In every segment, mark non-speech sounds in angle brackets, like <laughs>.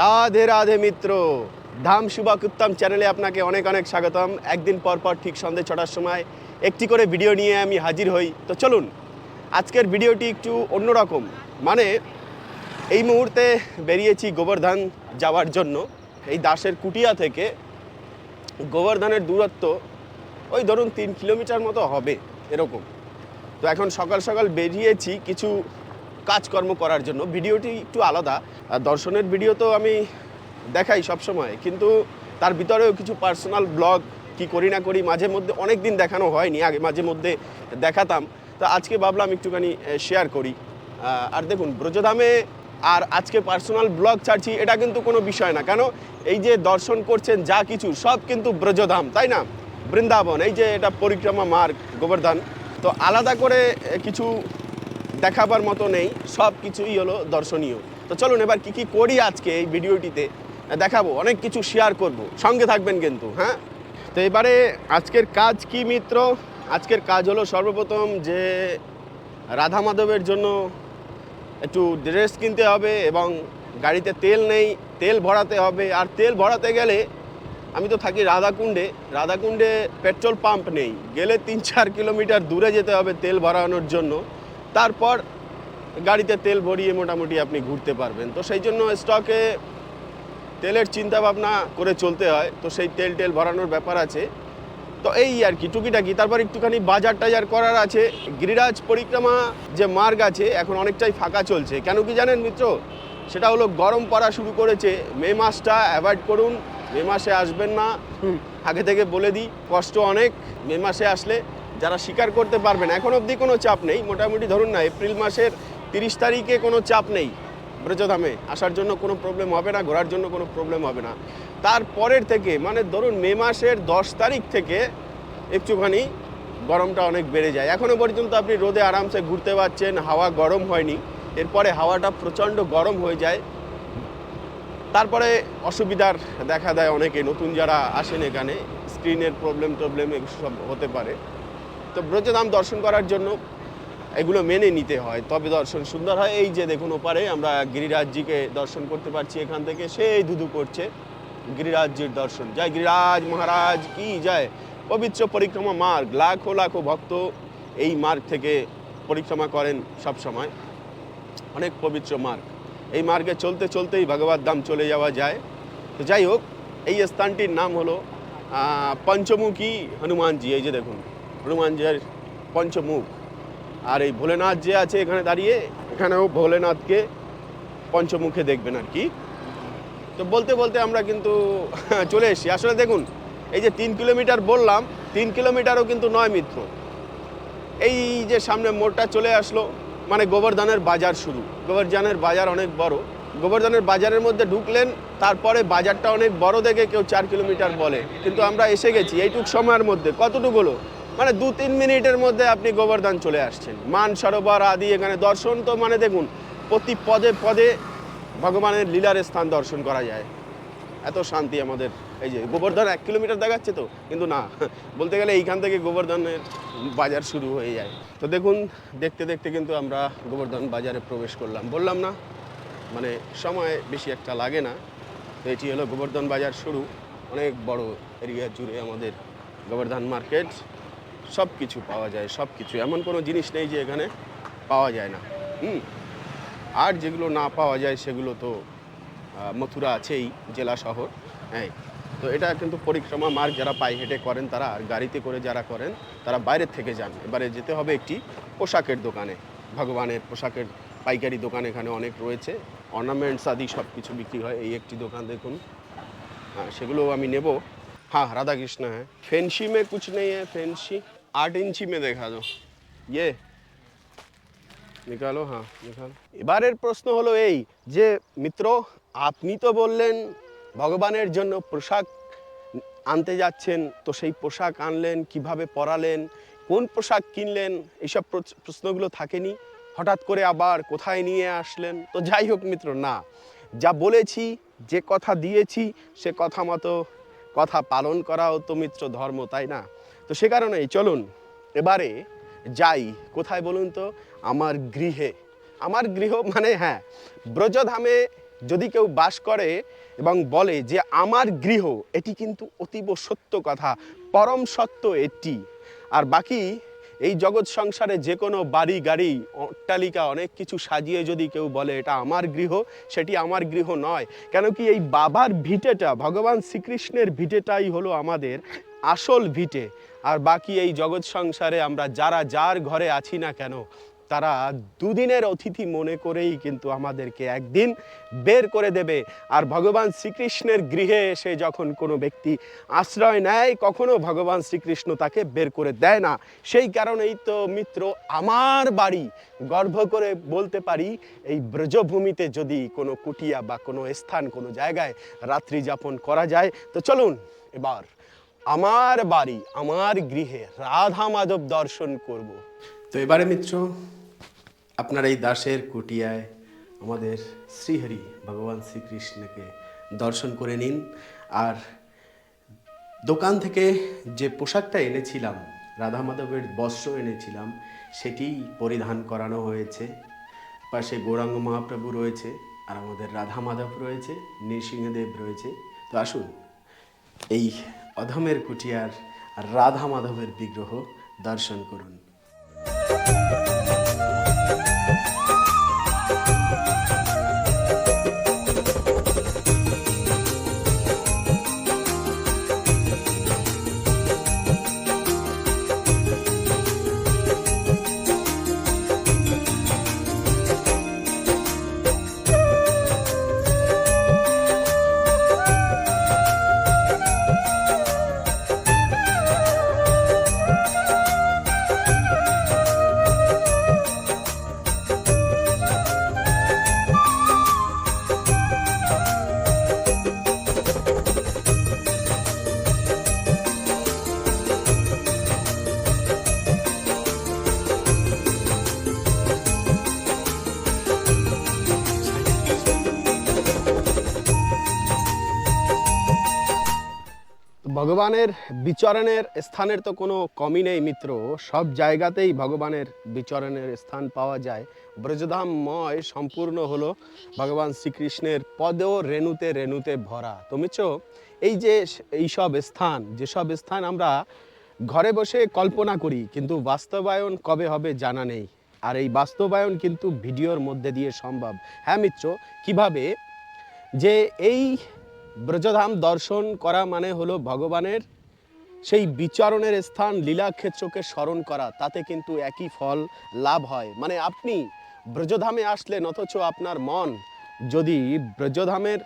রাধে রাধে মিত্র। ধাম শুভাক উত্তম চ্যানেলে আপনাকে অনেক অনেক স্বাগতম। একদিন পর পর ঠিক সন্ধে ছটার সময় একটি করে ভিডিও নিয়ে আমি হাজির হই। তো চলুন, আজকের ভিডিওটি একটু অন্যরকম। মানে এই মুহূর্তে বেরিয়েছি গোবর্ধন যাওয়ার জন্য। এই দাসের কুটিয়া থেকে গোবর্ধনের দূরত্ব ওই ধরুন তিন কিলোমিটার মতো হবে, এরকম। তো এখন সকাল সকাল বেরিয়েছি কিছু কাজকর্ম করার জন্য। ভিডিওটি একটু আলাদা। দর্শনের ভিডিও তো আমি দেখাই সব সময় কিন্তু তার ভিতরেও কিছু পার্সোনাল ব্লগ কি করি না করি মাঝে মধ্যে অনেক দিন দেখানো হয়নি। আগে মাঝে মধ্যে দেখাতাম। তো আজকে ভাবলাম একটুখানি শেয়ার করি। আর দেখুন, ব্রজধামে আর আজকে পার্সোনাল ব্লগ ছাড়ছি, এটা কিন্তু কোনো বিষয় না। কেন? এই যে দর্শন করছেন যা কিছু, সব কিন্তু ব্রজধাম, তাই না? বৃন্দাবন, এই যে এটা পরিক্রমা মার্গ, গোবর্ধন। তো আলাদা করে কিছু দেখাবার মতো নেই, সব কিছুই হলো দর্শনীয়। তো চলুন এবার কি কি করি আজকে এই ভিডিওটিতে, দেখাবো, অনেক কিছু শেয়ার করব। সঙ্গে থাকবেন কিন্তু হ্যাঁ? তো এবারে আজকের কাজ কি মিত্র? আজকের কাজ হলো সর্বপ্রথম যে রাধা মাধবের জন্য একটু ড্রেস কিনতে হবে এবং গাড়িতে তেল নেই, তেল ভরাতে হবে। আর তেল ভরাতে গেলে আমি তো থাকি রাধাকুণ্ডে। রাধাকুণ্ডে পেট্রোল পাম্প নেই। গেলে তিন চার কিলোমিটার দূরে যেতে হবে তেল ভরানোর জন্য। তারপর গাড়িতে তেল ভরিয়ে মোটামুটি আপনি ঘুরতে পারবেন। তো সেই জন্য স্টকে তেলের চিন্তা ভাবনা করে চলতে হয়। তো সেই তেল টেল ভরানোর ব্যাপার আছে। তো এই আর কি, টুকিটাকি। তারপর একটুখানি বাজার টাজার করার আছে। গিরিরাজ পরিক্রমা যে মার্গ আছে, এখন অনেকটাই ফাঁকা চলছে। কেন কি জানেন মিত্র? সেটা হলো গরম পড়া শুরু করেছে। মে মাসটা অ্যাভয়েড করুন। মে মাসে আসবেন না। আগে থেকে বলে দিই, কষ্ট অনেক। মে মাসে আসলে যারা স্বীকার করতে পারবেন এখন অবধি কোনো চাপ নেই। মোটামুটি ধরুন না, এপ্রিল মাসের তিরিশ তারিখে কোনো চাপ নেই। ব্রজধামে আসার জন্য কোনো প্রবলেম হবে না, ঘোরার জন্য কোনো প্রবলেম হবে না। তারপরের থেকে মানে ধরুন মে মাসের দশ তারিখ থেকে একটুখানি গরমটা অনেক বেড়ে যায়। এখনও পর্যন্ত আপনি রোদে আরামসে ঘুরতে পারছেন, হাওয়া গরম হয়নি। এরপরে হাওয়াটা প্রচণ্ড গরম হয়ে যায়। তারপরে অসুবিধার দেখা দেয় অনেকে, নতুন যারা আসেন এখানে স্ক্রিনের প্রবলেম টবলেম এগুলো সব হতে পারে। তো ব্রজধাম দর্শন করার জন্য এগুলো মেনে নিতে হয়। তবে দর্শন সুন্দর হয়। এই যে দেখুন ওপারে আমরা গিরিরাজজিকে দর্শন করতে পারছি এখান থেকে। সেই ধুধু করছে। গিরিরাজজির দর্শন। জয় গিরিরাজ মহারাজ, কি যায় পবিত্র পরিক্রমা মার্গ। লাখো লাখো ভক্ত এই মার্গ থেকে পরিক্রমা করেন সব সময়। অনেক পবিত্র মার্গ। এই মার্গে চলতে চলতেই ভগবত ধাম চলে যাওয়া যায়। তো যাই হোক, এই স্থানটির নাম হলো পঞ্চমুখী হনুমানজি। এই যে দেখুন। হনুমানজির পঞ্চমুখ। আর এই ভোলেনাথ যে আছে এখানে দাঁড়িয়ে, এখানেও ভোলেনাথকে পঞ্চমুখে দেখবেন আর কি। তো বলতে বলতে আমরা কিন্তু <laughs> চলে এসেছি। আসলে দেখুন, এই যে তিন কিলোমিটার বললাম, তিন কিলোমিটারও কিন্তু নয় মিত্র। এই যে সামনে মোড়টা চলে আসলো মানে গোবর্ধনের বাজার শুরু। গোবর্ধনের বাজার অনেক বড়। গোবর্ধনের বাজারের মধ্যে ঢুকলেন, তারপরে বাজারটা অনেক বড় দেখে কেউ চার কিলোমিটার বলে। কিন্তু আমরা এসে গেছি এইটুক সময়ের মধ্যে। কতটুকু হলো? মানে দু তিন মিনিটের মধ্যে আপনি গোবর্ধন চলে আসছেন। মান সরোবর আদি এখানে দর্শন তো মানে দেখুন, প্রতি পদে পদে ভগবানের লীলার স্থান দর্শন করা যায়। এত শান্তি আমাদের, এই যে গোবর্ধন এক কিলোমিটার দেখাচ্ছে তো, কিন্তু না, বলতে গেলে এইখান থেকে গোবর্ধনের বাজার শুরু হয়ে যায়। তো দেখুন, দেখতে দেখতে কিন্তু আমরা গোবর্ধন বাজারে প্রবেশ করলাম। বললাম না মানে সময় বেশি একটা লাগে না। তো এটি হলো গোবর্ধন বাজার শুরু। অনেক বড় এরিয়া জুড়ে আমাদের গোবর্ধন মার্কেট। সব কিছু পাওয়া যায়, সব কিছু। এমন কোনো জিনিস নেই যে এখানে পাওয়া যায় না। হুম? আর যেগুলো না পাওয়া যায় সেগুলো তো মথুরা আছেই, জেলা শহর হ্যাঁ তো এটা কিন্তু পরিক্রমা মার্গ, যারা পায়ে হেঁটে করেন তারা, আর গাড়িতে করে যারা করেন, তারা বাইরের থেকে যান। এবারে যেতে হবে একটি পোশাকের দোকানে। ভগবানের পোশাকের পাইকারি দোকান এখানে অনেক রয়েছে। অর্নামেন্টস আদি সব কিছু বিক্রি হয়। এই একটি দোকান দেখুন। হ্যাঁ সেগুলোও আমি নেব। হ্যাঁ রাধাকৃষ্ণ হ্যাঁ। ফেন্সি মে কুচ নেই হ্যাঁ ফেন্সি। आठ इंची में देखा दो ये নিকালো হ্যাঁ নিকালো এবারের প্রশ্ন হলো এই যে মিত্র আপনি তো বললেন ভগবানের জন্য পোশাক আনতে যাচ্ছেন তো সেই পোশাক আনলেন কিভাবে পরালেন কোন পোশাক কিনলেন এইসব প্রচ- প্রশ্নগুলো থাকেনি হঠাৎ করে আবার কোথায় নিয়ে আসলেন তো যাই হোক মিত্র না যা বলেছি যে কথা দিয়েছি সে কথা মতো কথা পালন করাও তো মিত্র ধর্ম তাই না তো সে কারণেই চলুন এবারে যাই। কোথায় বলুন তো? আমার গৃহে। আমার গৃহ মানে হ্যাঁ ব্রজধামে যদি কেউ বাস করে এবং বলে যে আমার গৃহ, এটি কিন্তু অতীব সত্য কথা, পরম সত্য এটি। আর বাকি এই জগৎ সংসারে যে কোনো বাড়ি, গাড়ি, অট্টালিকা, অনেক কিছু সাজিয়ে যদি কেউ বলে এটা আমার গৃহ, সেটি আমার গৃহ নয়। কেন কি এই বাবার ভিটেটা, ভগবান শ্রীকৃষ্ণের ভিটেটাই হলো আমাদের আসল ভিটে। আর বাকি এই জগৎ সংসারে আমরা যারা যার ঘরে আছি না কেন, তারা দুদিনের অতিথি মনে করেই কিন্তু আমাদেরকে একদিন বের করে দেবে। আর ভগবান শ্রীকৃষ্ণের গৃহে এসে যখন কোনো ব্যক্তি আশ্রয় নেয়, কখনো ভগবান শ্রীকৃষ্ণ তাকে বের করে দেয় না। সেই কারণেই তো মিত্র, আমার বাড়ি গর্ব করে বলতে পারি, এই ব্রজভূমিতে যদি কোনো কুটিয়া বা কোনো স্থান, কোনো জায়গায় রাত্রি যাপন করা যায়, তো চলুন এবার আমার বাড়ি, আমার গৃহে রাধা মাধব দর্শন করব। তো এবারে মিত্র, আপনার এই দাসের কুটিয়ায় আমাদের শ্রীহরি ভগবান শ্রীকৃষ্ণকে দর্শন করে নিন। আর দোকান থেকে যে পোশাকটা এনেছিলাম, রাধা মাধবের বস্ত্র এনেছিলাম, সেটি পরিধান করানো হয়েছে। পাশে গৌরাঙ্গ মহাপ্রভু রয়েছে, আর আমাদের রাধা মাধব রয়েছে, নৃসিংহদেব রয়েছে। তো আসুন, এই অধমের কুটিয়ার রাধা মাধবের বিগ্রহ দর্শন করুন। ভগবানের বিচরণের স্থানের তো কোনো কমই নেই, মিত্র। সব জায়গাতেই ভগবানের বিচরণের স্থান পাওয়া যায়। ব্রজধামময় সম্পূর্ণ হলো ভগবান শ্রীকৃষ্ণের পদেও রেণুতে রেণুতে ভরা। তো মিত্র, এই যে এইসব স্থান, যেসব স্থান আমরা ঘরে বসে কল্পনা করি, কিন্তু বাস্তবায়ন কবে হবে জানা নেই। আর এই বাস্তবায়ন কিন্তু ভিডিওর মধ্যে দিয়ে সম্ভব। হ্যাঁ মিত্র, কীভাবে যে এই ব্রজধাম দর্শন করা মানে হলো ভগবানের সেই বিচরণের স্থান, লীলাক্ষেত্রকে স্মরণ করা। তাতে কিন্তু একই ফল লাভ হয়। মানে আপনি ব্রজধামে আসলেন, অথচ আপনার মন যদি ব্রজধামের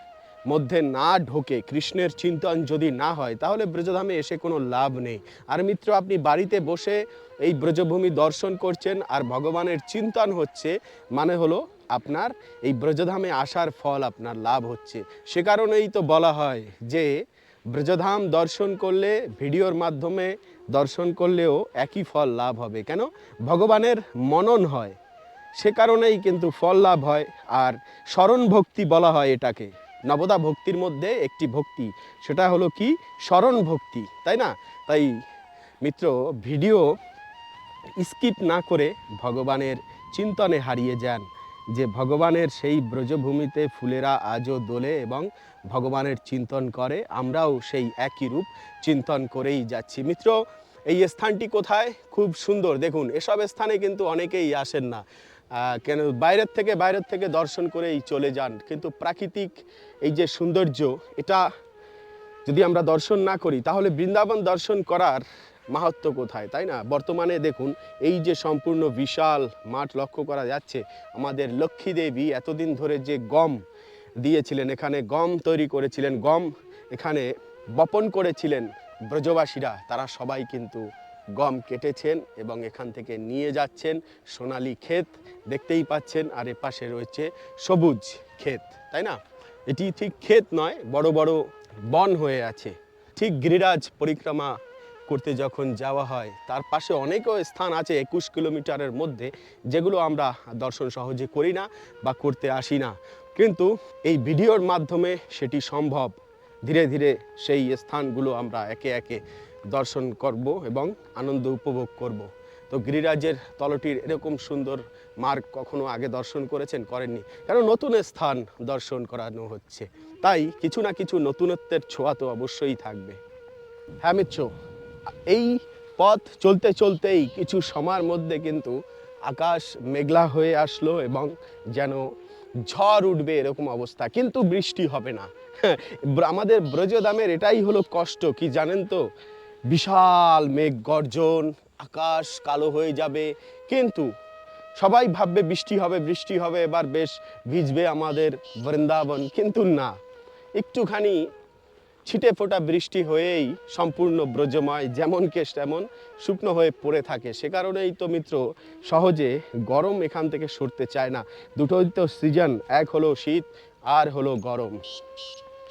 মধ্যে না ঢোকে, কৃষ্ণের চিন্তন যদি না হয়, তাহলে ব্রজধামে এসে কোনো লাভ নেই। আর মিত্র, আপনি বাড়িতে বসে এই ব্রজভূমি দর্শন করছেন, আর ভগবানের চিন্তন হচ্ছে মানে হলো আপনার এই ব্রজধামে আসার ফল আপনার লাভ হচ্ছে। সে কারণেই তো বলা হয় যে, ব্রজধাম দর্শন করলে, ভিডিওর মাধ্যমে দর্শন করলেও একই ফল লাভ হবে। কেন? ভগবানের মনন হয়। সে কারণেই কিন্তু ফল লাভ হয়। আর স্মরণ ভক্তি বলা হয় এটাকে। নবদা ভক্তির মধ্যে একটি ভক্তি, সেটা হলো কি? স্মরণ ভক্তি, তাই না? তাই মিত্র, ভিডিও স্কিপ না করে ভগবানের চিন্তনে হারিয়ে যান। যে ভগবানের সেই ব্রজভূমিতে ফুলেরা আজও দোলে এবং ভগবানের চিন্তন করে, আমরাও সেই একই রূপ চিন্তন করেই যাচ্ছি। মিত্র, এই স্থানটি কোথায়? খুব সুন্দর। দেখুন, এসব স্থানে কিন্তু অনেকেই আসেন না। কেন, বাইরের থেকে বাইরের থেকে দর্শন করেই চলে যান। কিন্তু প্রাকৃতিক এই যে সৌন্দর্য, এটা যদি আমরা দর্শন না করি, তাহলে বৃন্দাবন দর্শন করার মাহাত্ম কোথায়, তাই না? বর্তমানে দেখুন, এই যে সম্পূর্ণ বিশাল মাঠ লক্ষ্য করা যাচ্ছে, আমাদের লক্ষ্মী দেবী এতদিন ধরে যে গম দিয়েছিলেন, এখানে গম তৈরি করেছিলেন, গম এখানে বপন করেছিলেন ব্রজবাসীরা, তারা সবাই কিন্তু গম কেটেছেন এবং এখান থেকে নিয়ে যাচ্ছেন সোনালী ক্ষেত, দেখতেই পাচ্ছেন, আর এ পাশে রয়েছে সবুজ ক্ষেত, তাই না? এটি ঠিক ক্ষেত নয়, বড় বড় বন হয়ে আছে। ঠিক গিরিরাজ পরিক্রমা করতে যখন যাওয়া হয়, তার পাশে অনেকও স্থান আছে একুশ কিলোমিটারের মধ্যে, যেগুলো আমরা দর্শন সহজে করি না বা করতে আসি না। কিন্তু এই ভিডিওর মাধ্যমে সেটি সম্ভব। ধীরে ধীরে সেই স্থানগুলো আমরা একে একে দর্শন করব এবং আনন্দ উপভোগ করব। তো গিরিরাজের তলটির এরকম সুন্দর মার্গ কখনো আগে দর্শন করেছেন, করেননি। কারণ নতুন স্থান দর্শন করানো হচ্ছে। তাই কিছু না কিছু নতুনত্বের ছোঁয়া তো অবশ্যই থাকবে। হ্যাঁ মিত্র এই পথ চলতে চলতেই কিছু সময়ের মধ্যে কিন্তু আকাশ মেঘলা হয়ে আসলো এবং যেন ঝড় উঠবে এরকম অবস্থা। কিন্তু বৃষ্টি হবে না। আমাদের ব্রজদামের এটাই হলো কষ্ট, কি জানেন তো? বিশাল মেঘ গর্জন, আকাশ কালো হয়ে যাবে। কিন্তু সবাই ভাববে বৃষ্টি হবে বৃষ্টি হবে, এবার বেশ ভিজবে আমাদের বৃন্দাবন। কিন্তু না, একটুখানি ছিটে ফোটা বৃষ্টি হয়েই সম্পূর্ণ ব্রজময়, যেমন কেশ তেমন শুকনো হয়ে পড়ে থাকে। সে কারণেই তো মিত্র, সহজে গরম এখান থেকে সরতে চায় না। দুটোই তো সিজন, এক হলো শীত, আর হলো গরম।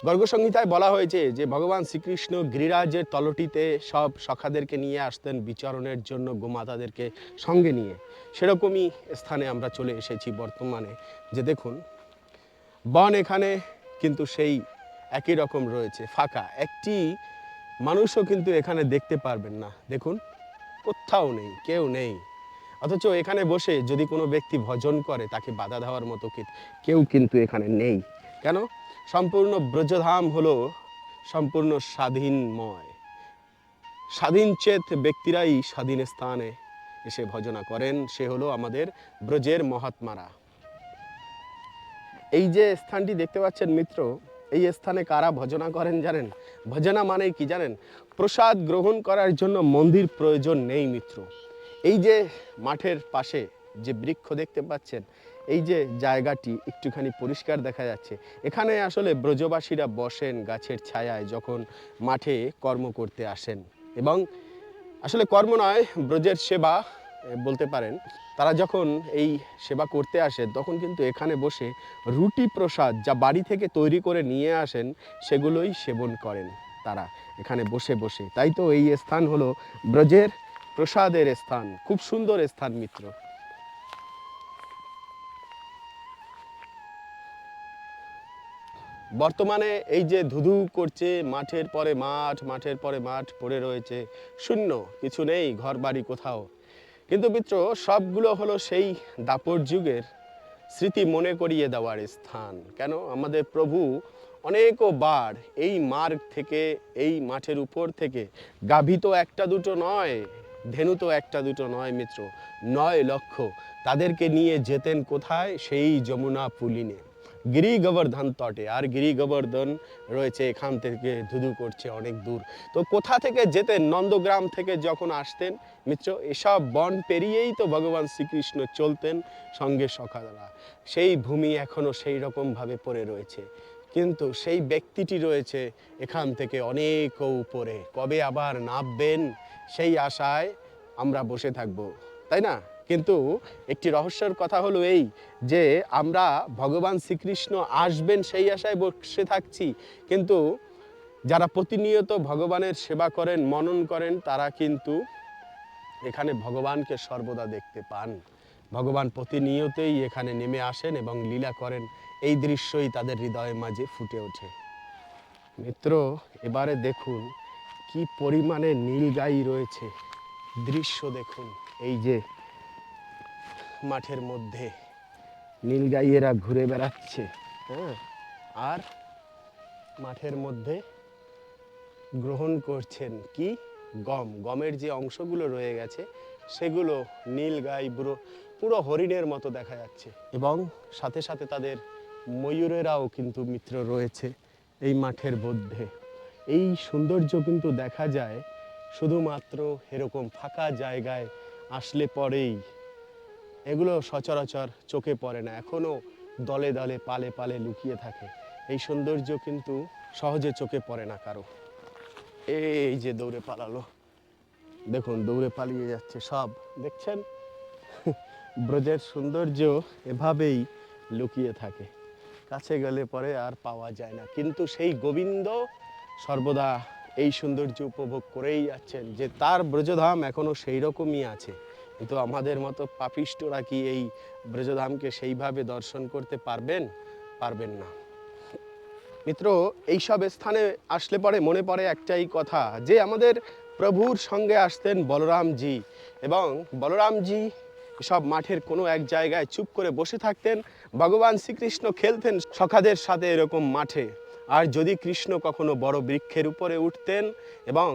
গর্গসংহিতায় বলা হয়েছে যে, ভগবান শ্রীকৃষ্ণ গিরিরাজের তলটিতে সব সখাদেরকে নিয়ে আসতেন বিচরণের জন্য গোমাতাদেরকে সঙ্গে নিয়ে। সেরকমই স্থানে আমরা চলে এসেছি বর্তমানে। যে দেখুন, বন এখানে কিন্তু সেই একই রকম রয়েছে, ফাঁকা। একটি মানুষও কিন্তু এখানে দেখতে পারবেন না। দেখুন, কোথাও নেই, কেউ নেই। অথচ এখানে বসে যদি কোনো ব্যক্তি ভজন করে, তাকে বাধা দেওয়ার মতো কেউ কিন্তু এখানে নেই। কেন? সম্পূর্ণ ব্রজধাম হলো সম্পূর্ণ স্বাধীনময়। স্বাধীন চেত ব্যক্তিরাই স্বাধীন স্থানে এসে ভজনা করেন। সে হলো আমাদের ব্রজের মহাত্মারা। এই যে স্থানটি দেখতে পাচ্ছেন মিত্র এই স্থানে কারা ভজনা করেন জানেন? ভজনা মানে কি জানেন? প্রসাদ গ্রহণ করার জন্য মন্দির প্রয়োজন নেই, মিত্র। এই যে মাঠের পাশে যে বৃক্ষ দেখতে পাচ্ছেন, এই যে জায়গাটি একটুখানি পরিষ্কার দেখা যাচ্ছে। এখানে আসলে ব্রজবাসীরা বসেন গাছের ছায়ায় যখন মাঠে কর্ম করতে আসেন। এবং আসলে কর্ম নয়, ব্রজের সেবা বলতে পারেন। তারা যখন এই সেবা করতে আসে, তখন কিন্তু এখানে বসে রুটি প্রসাদ যা বাড়ি থেকে তৈরি করে নিয়ে আসেন, সেগুলোই সেবন করেন তারা এখানে বসে বসে। তাই তো এই স্থান হলো ব্রজের প্রসাদের স্থান। খুব সুন্দর স্থান, মিত্র। বর্তমানে এই যে ধুধু করছে, মাঠের পরে মাঠ, মাঠের পরে মাঠ পড়ে রয়েছে, শূন্য, কিছু নেই ঘর বাড়ি কোথাও। কিন্তু মিত্র, সবগুলো হলো সেই দাপর যুগের স্মৃতি মনে করিয়ে দেওয়ার স্থান। কেন? আমাদের প্রভু অনেকও বার এই মার্গ থেকে, এই মাঠের উপর থেকে গাভী তো একটা দুটো নয় ধেনু তো একটা দুটো নয় মিত্র, নয় লক্ষ তাদেরকে নিয়ে যেতেন কোথায়? সেই যমুনা পুলিনে। গিরি গোবর্ধন তটে আর গিরি গোবর্ধন রয়েছে এখান থেকে ধুধু করছে অনেক দূর। তো কোথা থেকে যেতেন? নন্দগ্রাম থেকে যখন আসতেন, মিত্র, এসব বন পেরিয়েই তো ভগবান শ্রীকৃষ্ণ চলতেন সঙ্গে সখাদরা সেই ভূমি এখনও সেই রকমভাবে পড়ে রয়েছে। কিন্তু সেই ব্যক্তিটি রয়েছে এখান থেকে অনেক উপরে। কবে আবার নামবেন সেই আশায় আমরা বসে থাকব। তাই না? কিন্তু একটি রহস্যের কথা হলো এই যে আমরা ভগবান শ্রীকৃষ্ণ আসবেন সেই আশায় বসে থাকছি, কিন্তু যারা প্রতিনিয়ত ভগবানের সেবা করেন, মনন করেন, তারা কিন্তু এখানে ভগবানকে সর্বদা দেখতে পান। ভগবান প্রতিনিয়তই এখানে নেমে আসেন এবং লীলা করেন। এই দৃশ্যই তাদের হৃদয়ের মাঝে ফুটে ওঠে। মিত্র, এবারে দেখুন কি পরিমাণে নীল নীলগাই রয়েছে। দৃশ্য দেখুন। এই যে মাঠের মধ্যে। নীলগাইয়েরা ঘুরে বেড়াচ্ছে। হ্যাঁ আর মাঠের মধ্যে গ্রহণ করছেন কি? গম। গমের যে অংশগুলো রয়ে গেছে সেগুলো নীল গাই পুরো পুরো হরিণের মতো দেখা যাচ্ছে। এবং সাথে সাথে তাদের ময়ূরেরাও কিন্তু মিত্র রয়েছে এই মাঠের মধ্যে। এই সৌন্দর্য কিন্তু দেখা যায় শুধুমাত্র এরকম ফাঁকা জায়গায় আসলে পরেই। এগুলো সচরাচর চোখে পড়ে না এখনও দলে দলে পালে পালে লুকিয়ে থাকে। এই সৌন্দর্য কিন্তু সহজে চোখে পড়ে না কারও। এই যে দৌড়ে পালালো। দেখুন, দৌড়ে পালিয়ে যাচ্ছে সব। দেখছেন? ব্রজের সৌন্দর্য এভাবেই লুকিয়ে থাকে। কাছে গেলে পরে আর পাওয়া যায় না। কিন্তু সেই গোবিন্দ সর্বদা এই সৌন্দর্য উপভোগ করেই যাচ্ছেন, যে তার ব্রজধাম এখনও সেই রকমই আছে। কিন্তু আমাদের মতো পাপিষ্টরা কি এই ব্রজধামকে সেইভাবে দর্শন করতে পারবেন? পারবেন না। মিত্র, এইসব স্থানে আসলে পরে মনে পড়ে একটাই কথা, যে আমাদের প্রভুর সঙ্গে আসতেন বলরামজি এবং বলরামজি সব মাঠের কোনো এক জায়গায় চুপ করে বসে থাকতেন, ভগবান শ্রীকৃষ্ণ খেলতেন সখাদের সাথে এরকম মাঠে। আর যদি কৃষ্ণ কখনো বড় বৃক্ষের উপরে উঠতেন এবং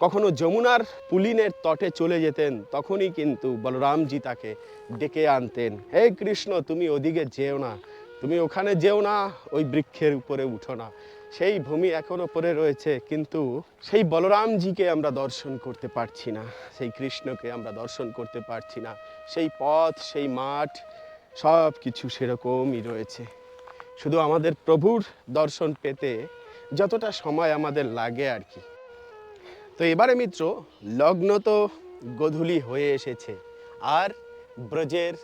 কখনো যমুনার পুলিনের তটে চলে যেতেন, তখনই কিন্তু বলরামজি তাকে ডেকে আনতেন। হে কৃষ্ণ, তুমি ওদিকে যেও না, তুমি ওখানে যেও না, ওই বৃক্ষের উপরে উঠো না। সেই ভূমি এখনও পড়ে রয়েছে, কিন্তু সেই বলরামজিকে আমরা দর্শন করতে পারছি না, সেই কৃষ্ণকে আমরা দর্শন করতে পারছি না। সেই পথ, সেই মাঠ সব কিছু সেরকমই রয়েছে। শুধু আমাদের প্রভুর দর্শন পেতে যতটা সময় আমাদের লাগে আর কি। তো এবারে মিত্র, লগ্ন তো গধূলি হয়ে এসেছে। আর ব্রজের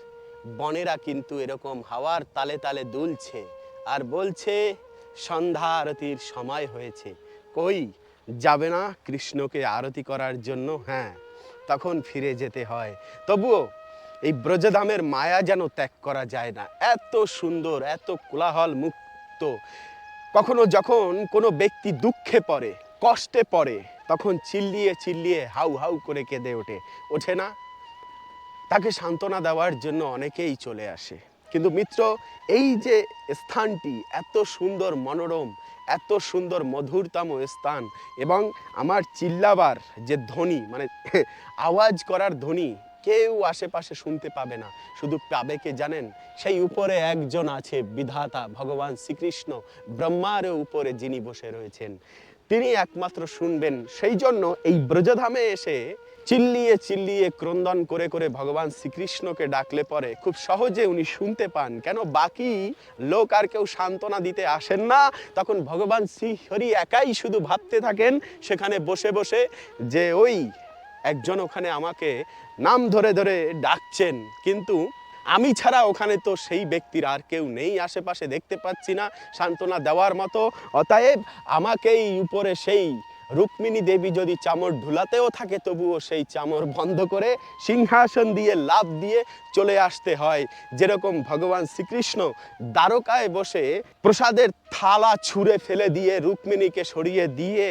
বনেরা কিন্তু এরকম হাওয়ার তালে তালে দুলছে আর বলছে, সন্ধ্যা আরতির সময় হয়েছে। কই যাবে না কৃষ্ণকে আরতি করার জন্য? হ্যাঁ তখন ফিরে যেতে হয়। তবুও এই ব্রজধামের মায়া যেন ত্যাগ করা যায় না। এত সুন্দর, এত কোলাহল মুক্ত। কখনো যখন কোনো ব্যক্তি দুঃখে পড়ে, কষ্টে পড়ে তখন চিল্লিয়ে চিল্লিয়ে হাউ হাউ করে কেঁদে ওঠে। ওঠে না। তাকে সান্ত্বনা দেওয়ার জন্য অনেকেই চলে আসে। কিন্তু মিত্র, এই যে স্থানটি, এত সুন্দর মনোরম, এত সুন্দর মধুরতম স্থান এবং আমার চিল্লাবার যে ধ্বনি মানে <laughs> আওয়াজ করার ধ্বনি কেউ আশেপাশে শুনতে পাবে না। শুধু পাবে কে জানেন, সেই উপরে একজন আছে বিধাতা, ভগবান শ্রীকৃষ্ণ, ব্রহ্মার উপরে যিনি বসে রয়েছেন। তিনি একমাত্র শুনবেন। সেই জন্য এই ব্রজধামে এসে চিল্লিয়ে চিল্লিয়ে ক্রন্দন করে করে ভগবান শ্রীকৃষ্ণকে ডাকলে পরে খুব সহজে উনি শুনতে পান। কেন বাকি লোক আর কেউ সান্ত্বনা দিতে আসেন না। তখন ভগবান শ্রীহরি একাই শুধু ভাবতে থাকেন, সেখানে বসে বসে যে ওই একজন ওখানে আমাকে নাম ধরে ধরে ডাকছেন। কিন্তু আমি ছাড়া ওখানে তো সেই ব্যক্তির আর কেউ নেই, আশেপাশে দেখতে পাচ্ছি না, সান্ত্বনা দেওয়ার মতো। অতএব আমাকেই উপরে সেই রুক্মিণী দেবী যদি চামর ঢুলাতেও থাকে, তবুও সেই চামর বন্ধ করে সিংহাসন দিয়ে লাভ দিয়ে চলে আসতে হয়। যেরকম ভগবান শ্রীকৃষ্ণ দ্বারকায় বসে প্রসাদের থালা ছুঁড়ে ফেলে দিয়ে রুক্মিণীকে সরিয়ে দিয়ে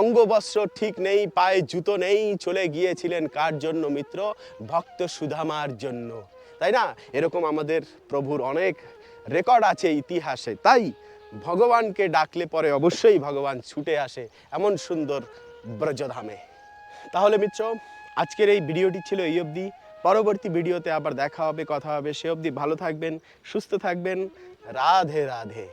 অঙ্গবস্ত্র ঠিক নেই, পায়ে জুতো নেই, চলে গিয়েছিলেন কার জন্য মিত্র? ভক্ত সুধামার জন্য। তাই না? এরকম আমাদের প্রভুর অনেক রেকর্ড আছে ইতিহাসে। তাই ভগবানকে ডাকলে পরে অবশ্যই ভগবান ছুটে আসে এমন সুন্দর ব্রজধামে। তাহলে মিত্র, আজকের এই ভিডিওটি ছিল এই অবধি। পরবর্তী ভিডিওতে আবার দেখা হবে, কথা হবে। সে অবধি ভালো থাকবেন, সুস্থ থাকবেন। রাধে রাধে।